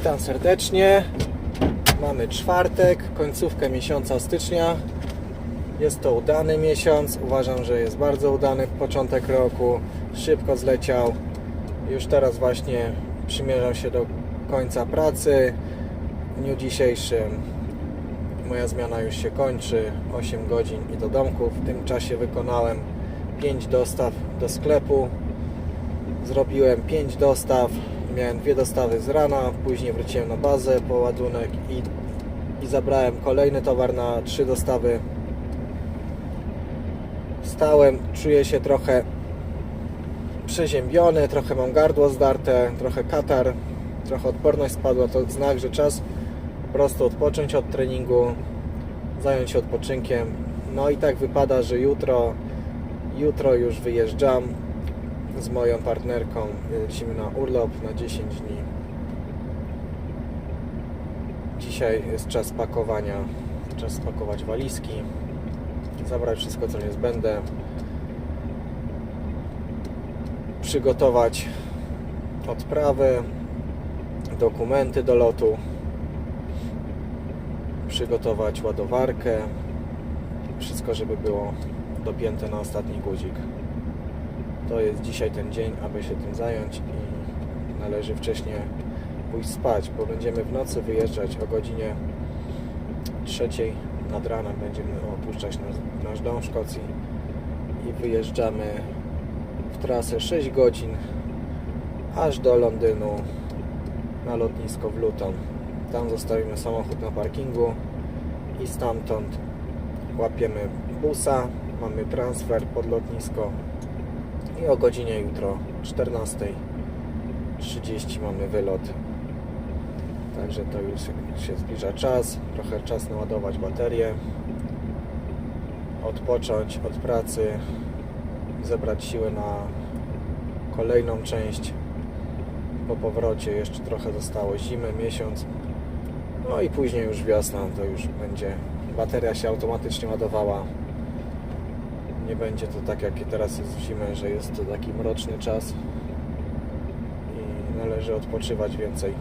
Witam serdecznie. Mamy czwartek, końcówkę miesiąca stycznia. Jest to udany miesiąc. Uważam, że jest bardzo udany początek roku. Szybko zleciał. Już teraz właśnie przymierzam się do końca pracy. W dniu dzisiejszym moja zmiana już się kończy. 8 godzin i do domku. W tym czasie wykonałem 5 dostaw do sklepu. Zrobiłem 5 dostaw. Miałem dwie dostawy z rana, później wróciłem na bazę po ładunek i, i zabrałem kolejny towar na trzy dostawy. Wstałem, czuję się trochę przeziębiony, trochę mam gardło zdarte, trochę katar, trochę odporność spadła. To znak, że czas po prostu odpocząć od treningu, zająć się odpoczynkiem. No i tak wypada, że jutro, jutro już wyjeżdżam z moją partnerką. Lecimy na urlop na 10 dni. Dzisiaj jest czas pakowania, czas spakować walizki, zabrać wszystko co niezbędne, przygotować odprawy, dokumenty do lotu, przygotować ładowarkę, wszystko żeby było dopięte na ostatni guzik. To jest dzisiaj ten dzień, aby się tym zająć i należy wcześniej pójść spać, bo będziemy w nocy wyjeżdżać o godzinie trzeciej nad ranem będziemy opuszczać nasz, nasz dom w Szkocji i wyjeżdżamy w trasę 6 godzin aż do Londynu na lotnisko w Luton. Tam zostawimy samochód na parkingu i stamtąd łapiemy busa, mamy transfer pod lotnisko i o godzinie jutro 14.30 mamy wylot. Także to już się zbliża czas, trochę czas naładować baterię, odpocząć od pracy, zebrać siły na kolejną część. Po powrocie jeszcze trochę zostało zimy, miesiąc. No i później już wiosna, to już będzie bateria się automatycznie ładowała. Nie będzie to tak jak teraz jest w zimę, że jest to taki mroczny czas i należy odpoczywać więcej.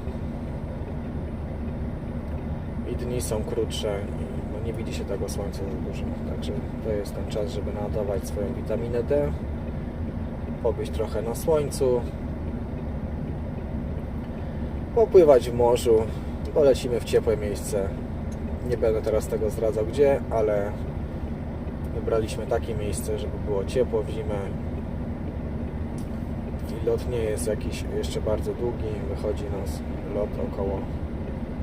I dni są krótsze i no nie widzi się tego słońca za dużo. Także to jest ten czas, żeby naładować swoją witaminę D, pobyć trochę na słońcu, popływać w morzu, polecimy w ciepłe miejsce. Nie będę teraz tego zdradzał gdzie, ale wybraliśmy takie miejsce, żeby było ciepło w zimę. I lot nie jest jakiś jeszcze bardzo długi, wychodzi nas lot około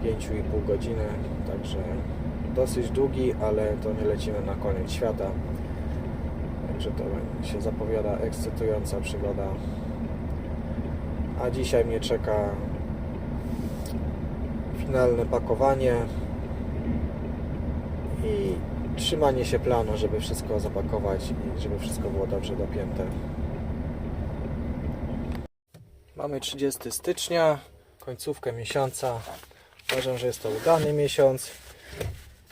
5,5 godziny, także dosyć długi, ale to nie lecimy na koniec świata. Także to się zapowiada ekscytująca przygoda. A dzisiaj mnie czeka finalne pakowanie i trzymanie się planu, żeby wszystko zapakować i żeby wszystko było dobrze dopięte. Mamy 30 stycznia, końcówkę miesiąca. Uważam, że jest to udany miesiąc.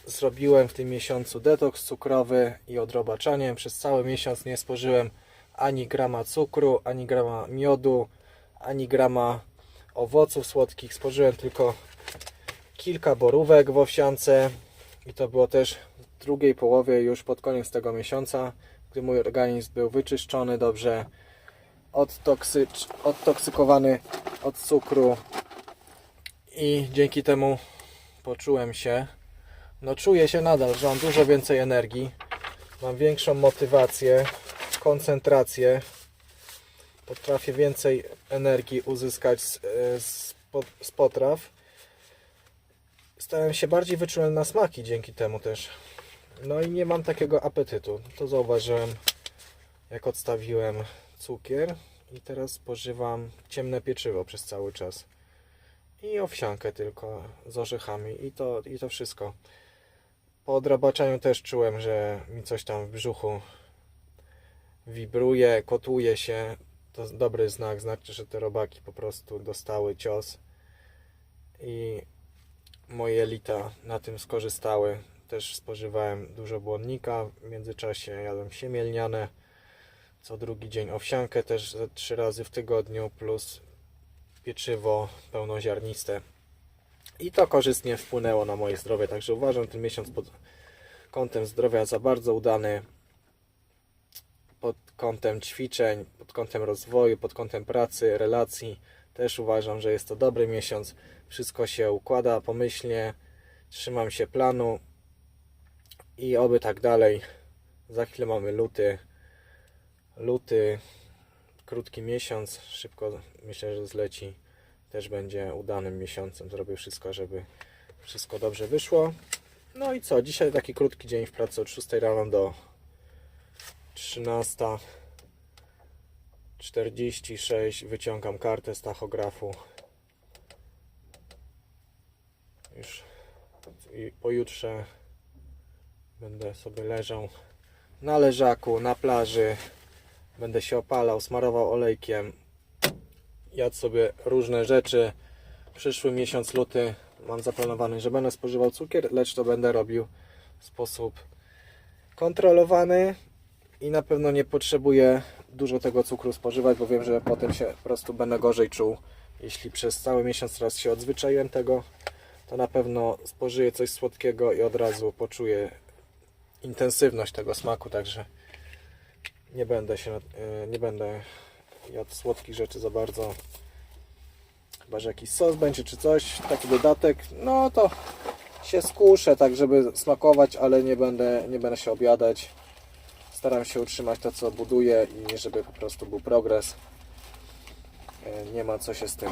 Zrobiłem w tym miesiącu detoks cukrowy i odrobaczanie. Przez cały miesiąc nie spożyłem ani grama cukru, ani grama miodu, ani grama owoców słodkich. Spożyłem tylko kilka borówek w owsiance i to było też drugiej połowie już pod koniec tego miesiąca, gdy mój organizm był wyczyszczony dobrze, odtoksycz, odtoksykowany od cukru i dzięki temu poczułem się, no czuję się nadal, że mam dużo więcej energii, mam większą motywację, koncentrację, potrafię więcej energii uzyskać z, e, z, z potraw. Stałem się bardziej wyczulony na smaki dzięki temu też. No i nie mam takiego apetytu. To zauważyłem, jak odstawiłem cukier i teraz spożywam ciemne pieczywo przez cały czas. I owsiankę tylko z orzechami i to, i to wszystko. Po odrabaczaniu też czułem, że mi coś tam w brzuchu wibruje, kotuje się. To dobry znak, znaczy, że te robaki po prostu dostały cios i moje jelita na tym skorzystały. Też spożywałem dużo błonnika, w międzyczasie jadłem siemielniane, co drugi dzień owsiankę też trzy razy w tygodniu, plus pieczywo pełnoziarniste. I to korzystnie wpłynęło na moje zdrowie, także uważam ten miesiąc pod kątem zdrowia za bardzo udany. Pod kątem ćwiczeń, pod kątem rozwoju, pod kątem pracy, relacji też uważam, że jest to dobry miesiąc. Wszystko się układa pomyślnie, trzymam się planu i oby tak dalej. Za chwilę mamy luty. Luty, krótki miesiąc, szybko myślę, że zleci. Też będzie udanym miesiącem. Zrobię wszystko, żeby wszystko dobrze wyszło. No i co? Dzisiaj taki krótki dzień w pracy od 6 rano do 13.46. Wyciągam kartę z tachografu. Już pojutrze będę sobie leżał na leżaku, na plaży. Będę się opalał, smarował olejkiem. Jadł sobie różne rzeczy. Przyszły miesiąc luty mam zaplanowany, że będę spożywał cukier, lecz to będę robił w sposób kontrolowany i na pewno nie potrzebuję dużo tego cukru spożywać, bo wiem, że potem się po prostu będę gorzej czuł. Jeśli przez cały miesiąc teraz się odzwyczaiłem tego, to na pewno spożyję coś słodkiego i od razu poczuję intensywność tego smaku, także nie będę się, e, nie będę jadł słodkich rzeczy za bardzo. Chyba, że jakiś sos będzie czy coś, taki dodatek, no to się skuszę tak, żeby smakować, ale nie będę, nie będę się obiadać. Staram się utrzymać to, co buduję i żeby po prostu był progres. E, Nie ma co się z tym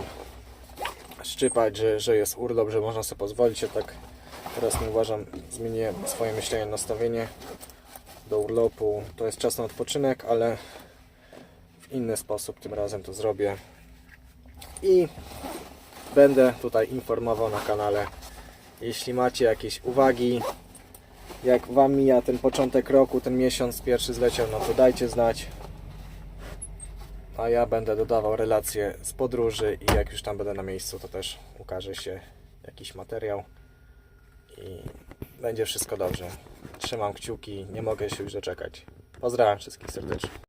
szczypać, że, że jest urlop, że można sobie pozwolić. Ja tak teraz nie uważam, zmieniłem swoje myślenie, nastawienie do urlopu. To jest czas na odpoczynek, ale w inny sposób tym razem to zrobię. I będę tutaj informował na kanale. Jeśli macie jakieś uwagi, jak Wam mija ten początek roku, ten miesiąc pierwszy zleciał, no to dajcie znać. A ja będę dodawał relacje z podróży i jak już tam będę na miejscu, to też ukaże się jakiś materiał i będzie wszystko dobrze. Trzymam kciuki, nie mogę się już doczekać. Pozdrawiam wszystkich serdecznie.